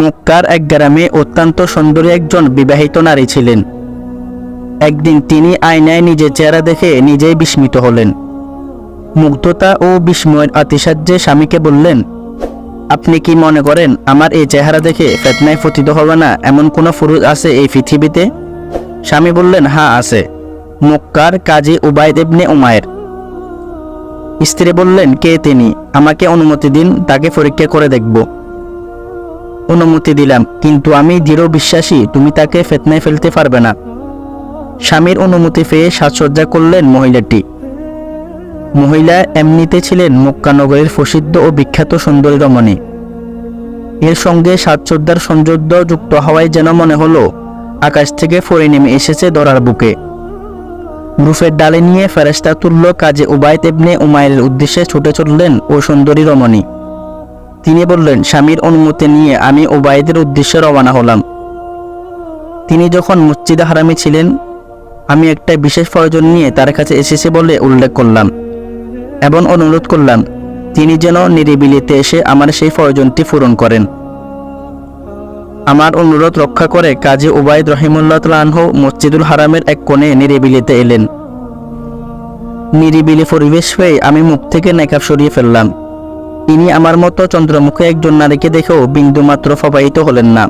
মক্কার এক গ্রামে অত্যন্ত সুন্দরী একজন বিবাহিত নারী ছিলেন। একদিন তিনি আয়নায় নিজের চেহারা দেখে নিজেই বিস্মিত হলেন। মুগ্ধতা ও বিস্ময়ের আতিশায্যে স্বামীকে বললেন, আপনি কি মনে করেন আমার এই চেহারা দেখে ফেতনায় ফতিত হবে না? এমন কোনো পুরুষ আছে এই পৃথিবীতে? স্বামী বললেন হ্যাঁ আছে। মক্কার কাজী উবায়দ ইবনে উমায়ের স্ত্রী বললেন, কে তিনি? আমাকে অনুমতি দিন, তাকে পরীক্ষা করে দেখব। অনুমতি দিলাম, কিন্তু আমি দৃঢ় বিশ্বাসী, তুমি তাকে ফেতনায় ফেলতে পারবে না। স্বামীর অনুমতি পেয়ে সাজসজ্জা করলেন মহিলাটি। মহিলা এমনিতে ছিলেন মক্কানগরের প্রসিদ্ধ ও বিখ্যাত সুন্দরী রমণী। এর সঙ্গে সাজসজ্জার সৌন্দর্য যুক্ত হওয়ায় যেন মনে হলো, আকাশ থেকে ফরে নেমে এসেছে দরার বুকে। রুফের ডালে নিয়ে ফেরেস্তা তুল্য কাজে উবায়ত এবনে উমায়ের উদ্দেশ্যে ছুটে চললেন ও সুন্দরী রমণী। তিনি বললেন, স্বামীর অনুমতি নিয়ে আমি ওবায়দের উদ্দেশ্যে রওনা হলাম। তিনি যখন মসজিদে হারামে ছিলেন, আমি একটা বিশেষ প্রয়োজন নিয়ে তার কাছে এসেছে বলে উল্লেখ করলাম এবং অনুরোধ করলাম, তিনি যেন নিরিবিলিতে এসে আমার সেই প্রয়োজনটি পূরণ করেন। আমার অনুরোধ রক্ষা করে কাজী ওবায়দ রহিমুল্লাহ তালাহ মসজিদুল হারামের এক কোণে নিরিবিলিতে এলেন। নিরিবিলি পরিবেশ পেয়ে আমি মুখ থেকে নেকাব সরিয়ে ফেললাম। তিনি আমার মতো চন্দ্রমুখে একজন নারীকে দেখেও বিন্দুমাত্র প্রবাহিত হলেন না।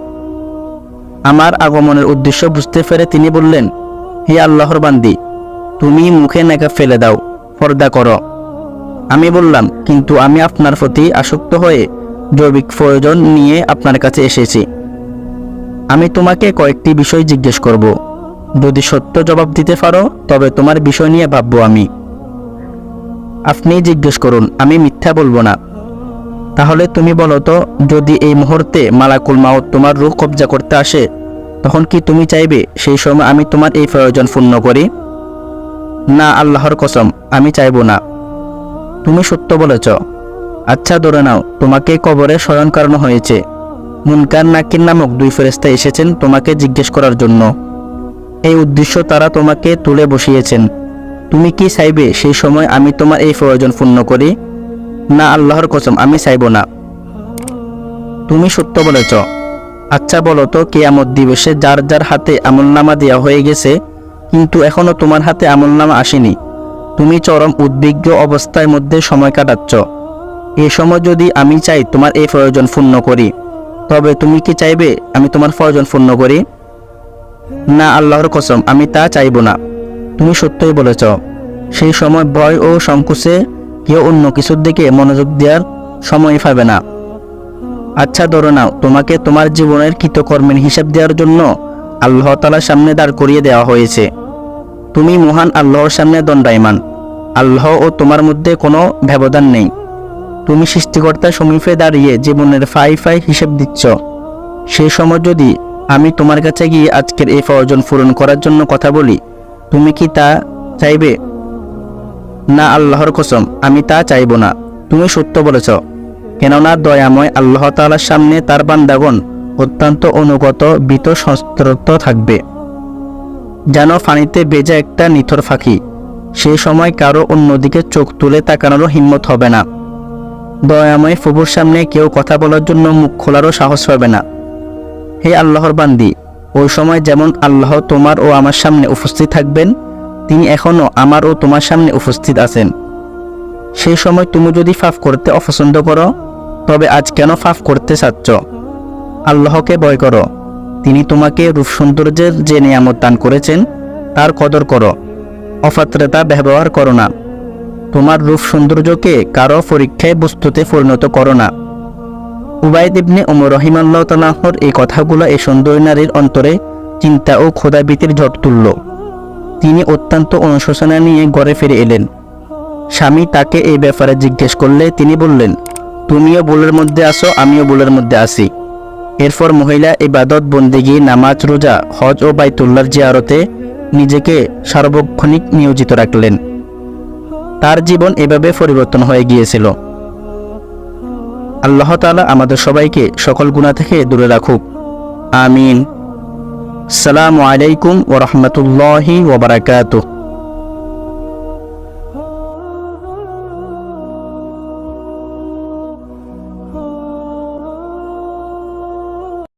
আমার আগমনের উদ্দেশ্য বুঝতে পেরে তিনি বললেন, হে আল্লাহর বান্দি, তুমি মুখে নেকাব ফেলে দাও, পর্দা করো। আমি বললাম, কিন্তু আমি আপনার প্রতি আসক্ত হয়ে জৈবিক প্রয়োজন নিয়ে আপনার কাছে এসেছি। আমি তোমাকে কয়েকটি বিষয় জিজ্ঞেস করব। যদি সত্য জবাব দিতে পারো, তবে তোমার বিষয় নিয়ে ভাববো আমি। আপনি জিজ্ঞেস করুন, আমি মিথ্যা বলব না। তাহলে তুমি বলো তো, যদি এই মুহূর্তে মালাকুল মাউত তোমার রূহ কবজা করতে আসে, তখন কি তুমি চাইবে সেই সময় আমি তোমার এই প্রয়োজন পূর্ণ করি? না, আল্লাহর কসম, আমি চাইব না। তুমি সত্য বলেছ। আচ্ছা ধরে নাও, তোমাকে কবরে শয়ন করানো হয়েছে। মুনকার নাকির নামক দুই ফেরেস্তা এসেছেন তোমাকে জিজ্ঞেস করার জন্য। এই উদ্দেশ্য তারা তোমাকে তুলে বসিয়েছেন। তুমি কি চাইবে সেই সময় আমি তোমার এই প্রয়োজন পূর্ণ করি? না আল্লাহর কসম, আমি চাইব না। তুমি সত্য বলেছ। আচ্ছা বলো তো, কেয়ামত দিবসে যার যার হাতে আমলনামা দেওয়া হয়ে গেছে, কিন্তু এখনও তোমার হাতে আমলনামা আসেনি। তুমি চরম উদ্বিগ্ন অবস্থার মধ্যে সময় কাটাচ্ছ। এ সময় যদি আমি চাই তোমার এই প্রয়োজন পূর্ণ করি, তবে তুমি কি চাইবে আমি তোমার প্রয়োজন পূর্ণ করি? না আল্লাহর কসম, আমি তা চাইব না। তুমি সত্যই বলেছ। সেই সময় ভয় ও সংকোচে কেউ অন্য কিছুর দিকে মনোযোগ দেওয়ার সময় পাবে না। আচ্ছা ধরো নাও, তোমাকে তোমার জীবনের কৃতকর্মের হিসাব দেওয়ার জন্য আল্লাহ তালার সামনে দাঁড় করিয়ে দেওয়া হয়েছে। তুমি মহান আল্লাহর সামনে দণ্ডায়মান। আল্লাহ ও তোমার মধ্যে কোনো ব্যবধান নেই। তুমি সৃষ্টিকর্তা সমীপে দাঁড়িয়ে জীবনের ফাই ফাই হিসেব দিচ্ছ। সেই সময় যদি আমি তোমার কাছে গিয়ে আজকের এই প্রয়োজন পূরণ করার জন্য কথা বলি, তুমি কি তা চাইবে? না আল্লাহর কসম, আমি তা চাইব না। তুমি সত্য বলেছ। কেননা দয়াময় আল্লাহ তাআলার সামনে তার বান্দাগণ অত্যন্ত অনুগত বিত সংস্ত্রত থাকবে। যেন ফানিতে বেজা একটা নিথর ফাঁকি সেই সময় কারও অন্যদিকে চোখ তুলে তাকানোরও হিম্মত হবে না। দয়াময় ফুবুর সামনে কেউ কথা বলার জন্য মুখ খোলারও সাহস পাবে না। হে আল্লাহর বান্দি, ওই সময় যেমন আল্লাহ তোমার ও আমার সামনে উপস্থিত থাকবেন তিনি এখনও আমার ও তোমার সামনে উপস্থিত আছেন। সেই সময় তুমি যদি ফাফ করতে অপছন্দ করো, তবে আজ কেন ফাফ করতে চাচ্ছ? আল্লাহকে ভয় করো। তিনি তোমাকে রূপ সৌন্দর্যের যে নিয়ামত দান করেছেন, তার কদর করো। অপাত্রতা ব্যবহার করো না। তোমার রূপ সৌন্দর্যকে কারও পরীক্ষায় বস্তুতে পরিণত করো না। উবায়দ ইবনে ওমর রহিমাল্লাহ তালাহর এই কথাগুলো এই সুন্দরী নারীর অন্তরে চিন্তা ও খোদাবিতির ঝড় তুলল। তিনি অত্যন্ত অনুশোচনা নিয়ে ঘরে ফিরে এলেন। স্বামী তাকে এই ব্যাপারে জিজ্ঞেস করলে তিনি বললেন, তুমিও বুলের মধ্যে আসো আমিও বুলের মধ্যে আসি এরপর মহিলা ইবাদত, বন্দিগি, নামাজ, রোজা, হজ ও বাইতুল্লার জিয়ারতে নিজেকে সার্বক্ষণিক নিয়োজিত রাখলেন। তার জীবন এভাবে পরিবর্তন হয়ে গিয়েছিল। আল্লাহ তাআলা আমাদের সবাইকে সকল গুণা থেকে দূরে রাখুক। আমিন। সালামু আলাইকুম ওরহমতুল্লাহি ওবরাকাতুহ